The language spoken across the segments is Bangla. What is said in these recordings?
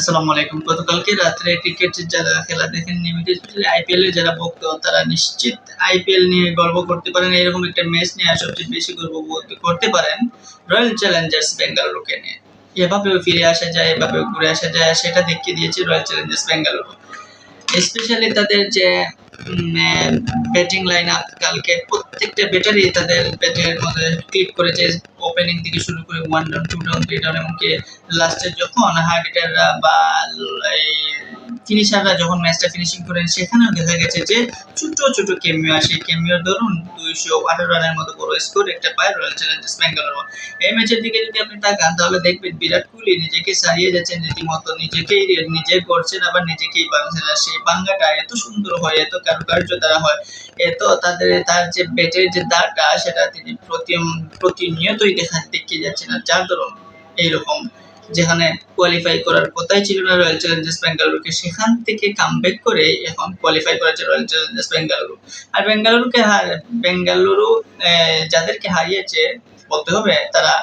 আসসালামু আলাইকুম গতকালকে রাত্রে ক্রিকেট যারা খেলা দেখেন নিয়মিত আইপিএল এর যারা ভক্ত, তারা নিশ্চিত আইপিএল নিয়ে গর্ব করতে পারেন। এরকম একটা ম্যাচ নিয়ে সবচেয়ে বেশি গর্ব করতে পারেন রয়্যাল চ্যালেঞ্জার্স বেঙ্গালুরুকে নিয়ে। এভাবেও ফিরে আসা যায়, এভাবেও ঘুরে আসা যায়, সেটা দেখিয়ে দিয়েছে রয়্যাল চ্যালেঞ্জার্স বেঙ্গালুরু স্পেশালি তাদের যে ব্যাটিং লাইন আপ কালকে প্রত্যেকটা ব্যাটারি তাদের ব্যাটের মধ্যে ক্লিক করেছে ওপেনিং থেকে শুরু করে one down two down three down এমনকি লাস্টে যখন হার্ড হিটাররা বা, এই ফিনিশাররা যখন ম্যাচটা ফিনিশিং করেন, সেখানেও দেখা গেছে যে ছোট ছোট কেমিও আসে। কেমিওর ধরুন দুইশো আঠারো রানের মতো বড় স্কোর একটা পায় রয়্যাল চ্যালেঞ্জার্স বেঙ্গালুরু এই ম্যাচের দিকে যদি আপনি তাকান, তাহলে দেখবেন বিরাট কোহলি নিজেকে সারিয়ে যাচ্ছেন রীতিমতো নিজেকেই নিজে করছেন আবার নিজেকেই বাংছেন আর সেই বাঙ্গাটা এত সুন্দর হয়, এত কারুকার্য দ্বারা হয়, এত তাদের তার যে ব্যাটের যে দাঁড়টা সেটা তিনি প্রতি প্রতিনিয়তই দেখা দেখিয়ে যাচ্ছেন। আর যার ধরুন এইরকম যেখানে কোয়ালিফাই করার কথাই ছিল রয়্যাল চ্যালেঞ্জার্স বেঙ্গালুরুকে সেখান থেকে কামব্যাক করে এখন কোয়ালিফাই করেছে রয়্যাল চ্যালেঞ্জার্স বেঙ্গালুরু আর বেঙ্গালুরুকে হার বেঙ্গালুরু যাদেরকে হারিয়েছে বলতে হবে, তারা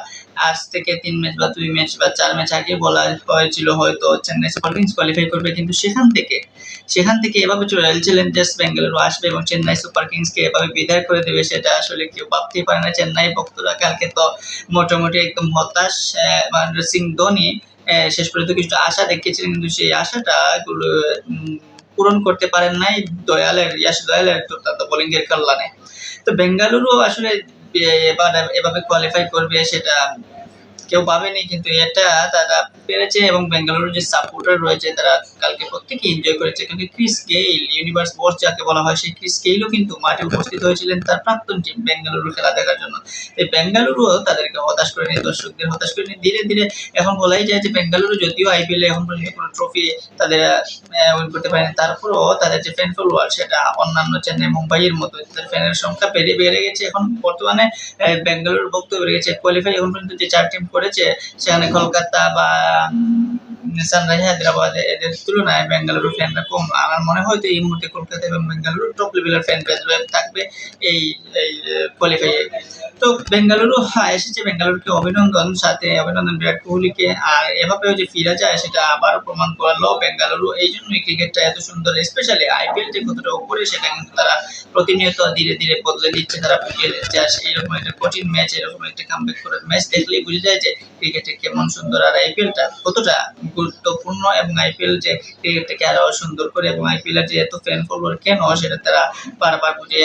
আজ থেকে তিন ম্যাচ বা দুই ম্যাচ বা চার ম্যাচ আগে বলা হয়েছিল হয়তো চেন্নাই সুপার কিংস কোয়ালিফাই করবে, কিন্তু সেখান থেকে সেখান থেকে এভাবে রয়্যাল চ্যালেঞ্জার্স বেঙ্গালুরু আসবে এবং চেন্নাই সুপার কিংসকে এভাবে বিদায় করে দেবে, সেটা আসলে কেউ ভাবতেই পারে না। চেন্নাই ভক্তরা কালকে তো মোটামুটি একদম হতাশ মহেন্দ্র সিং ধোনি শেষ পর্যন্ত কিছু আশা দেখিয়েছিলেন, কিন্তু সেই আশাটা পূরণ করতে পারেন নাই দয়ালের ইয়াস দয়ালের দুর্দান্ত বোলিং এর কল্যাণে। তো বেঙ্গালুরু আসলে এভাবে কোয়ালিফাই করবে সেটা কেউ ভাবেনি, কিন্তু এটা তারা পেরেছে এবং বেঙ্গালুরুর যে সাপোর্টার রয়েছে, তারা কালকে প্রত্যেকে এনজয় করেছে। কিন্তু ক্রিস গেইল ইউনিভার্স বস যাকে বলা হয়, সেই ক্রিস গেইলও কিন্তু মাঠে উপস্থিত হয়েছিলেন তার প্রাক্তন টিম বেঙ্গালুরু খেলা দেখার জন্য। এই বেঙ্গালুরুও তাদেরকে হতাশ করে নিয়ে, দর্শকদের হতাশ করে নিয়ে ধীরে ধীরে এখন বলাই যায় যে বেঙ্গালুরু যদিও আইপিএল এখন পর্যন্ত কোনো ট্রফি তাদের উইন করতে পারেনি, তারপরেও তাদের যে ফ্যান ফলোয়ার সেটা অন্যান্য চেন্নাই মুম্বাইয়ের মতো তাদের ফ্যানের সংখ্যা বেড়ে বেড়ে গেছে। এখন বর্তমানে বেঙ্গালুরুর বক্তব্য বেড়ে গেছে। কোয়ালিফাই এখন পর্যন্ত যে চার টিম করেছে, সেখানে কলকাতা বা সানরাইজ হায়দ্রাবাদ এদের তুলনায় বেঙ্গালুরু ফ্যানরা কম। আমার মনে হয় তো এই মুহূর্তে কলকাতা এবং বেঙ্গালুরু টপ লেভেলের ফ্যান পেজ থাকবে এই কোয়ালিফাই তো বেঙ্গালুরু হ্যাঁ এসেছে বেঙ্গালুরুকে অভিনন্দন, সাথে অভিনন্দন বিরাট কোহলিকে। আর এভাবেও যে ফিরা যায়, সেটা আবার প্রমাণ করল বেঙ্গালুরু। এই জন্যই ক্রিকেটটা এত সুন্দর স্পেশালি আইপিএল যে কতটা উপরে, সেটা কিন্তু তারা প্রতিনিয়ত ধীরে ধীরে বদলে দিচ্ছে। তারা আর এইরকম একটা কঠিন ম্যাচ এরকম একটা কামব্যাক করার ম্যাচ দেখলেই বুঝে যায় যে ক্রিকেটে কেমন সুন্দর। আর আইপিএলটা কতটা গুরুত্বপূর্ণ এবং আইপিএল যে ক্রিকেটটাকে আরও সুন্দর করে এবং আইপিএল এর যে এত ফ্যান ফলোয়ার কেন, সেটা তারা বারবার বুঝে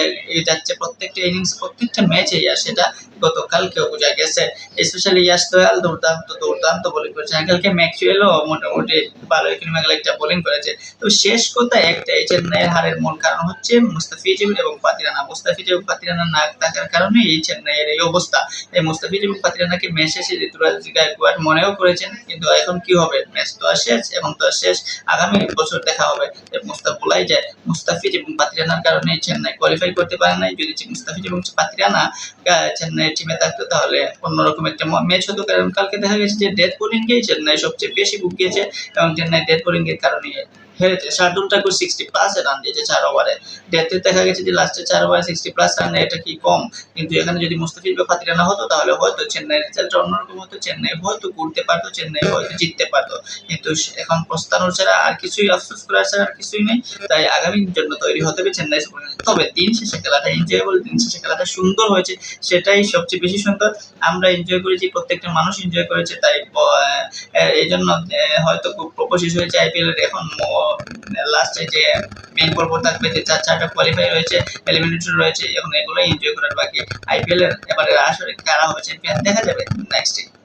যাচ্ছে। প্রত্যেকটা ইনিংস প্রত্যেকটা ম্যাচেই আর সেটা গতকালকেও বোঝা গেছে। স্পেশালি ইয়াস দয়াল দুর্দান্ত দুর্দান্ত বোলিং করেছে। কালকে ম্যাক্সুয়েলও মোটামুটি ভালো ইকোনমিক্যাল একটা বোলিং করেছে। তো শেষ কথা একটাই চেন্নাইয়ের হারের মূল কারণ হচ্ছে মুস্তাফিজ এবং পাতিরানা মুস্তাফিজ এবং পাতিরানা না থাকার কারণে এই চেন্নাইয়ের এই অবস্থা। এই মুস্তাফিজ এবং পাতিরানাকে ম্যাচ শেষে ঋতুরাজ গায়কোয়াড় মনেও করেছেন, কিন্তু এখন কি হবে? ম্যাচ তো আর শেষ এবং তো শেষ। আগামী বছর দেখা হবে। মুস্তাফ বলাই যায়। মুস্তাফিজ এবং পাতিরানার কারণে চেন্নাই কোয়ালিফাই করতে পারে নাই। যদি মুস্তাফিজ এবং পাতিরানা চেন্নাই টিমে থাকতো, তাহলে অন্যরকম একটা ম্যাচ হতো। কারণ কালকে দেখা গেছে যে ডেথ বোলিংকেই চেন্নাই সবচেয়ে বেশি বুক গিয়েছে। এবং চেন্নাই ডেথ বোলিং এর কারণে হেরেছে Shardul Thakur sixty plus run দিয়েছে চার ওভারে ডেথে দেখা গেছে যে লাস্টে চার ওভারে সিক্সটি প্লাস রান এটা কি কম? কিন্তু এখানে যদি মুস্তাফিজ বা ফাতিরানা হতো, তাহলে হয়তো চেন্নাইয়ের রেজাল্টটা অন্যরকম হতো। চেন্নাই হয়তো ঘুরতে পারতো, চেন্নাই হয়তো জিততে পারতো। কিন্তু এখন প্রস্তানো ছাড়া আর কিছুই আফসোস করার ছাড়া আর কিছুই নেই। তাই আগামীর জন্য তৈরি হতে হবে চেন্নাই সুপার তবে দিন শেষে খেলাটা এনজয়েবল দিন শেষে খেলাটা সুন্দর হয়েছে। সেটাই সবচেয়ে বেশি সুন্দর। আমরা এনজয় করেছি, প্রত্যেকটা মানুষ এনজয় করেছে। তাই এই জন্য হয়তো খুব প্রপোসিস হয়েছে আইপিএল এর এখন লাস্টে যে মেইন পর্ব থাকবে যে চার চারটা কোয়ালিফাই রয়েছে এলিমিনেটর রয়েছে এখন এগুলোই এনজয় করার বাকি আইপিএল এর এবারে আসলে কারা হবে চ্যাম্পিয়ন দেখা যাবে নেক্সট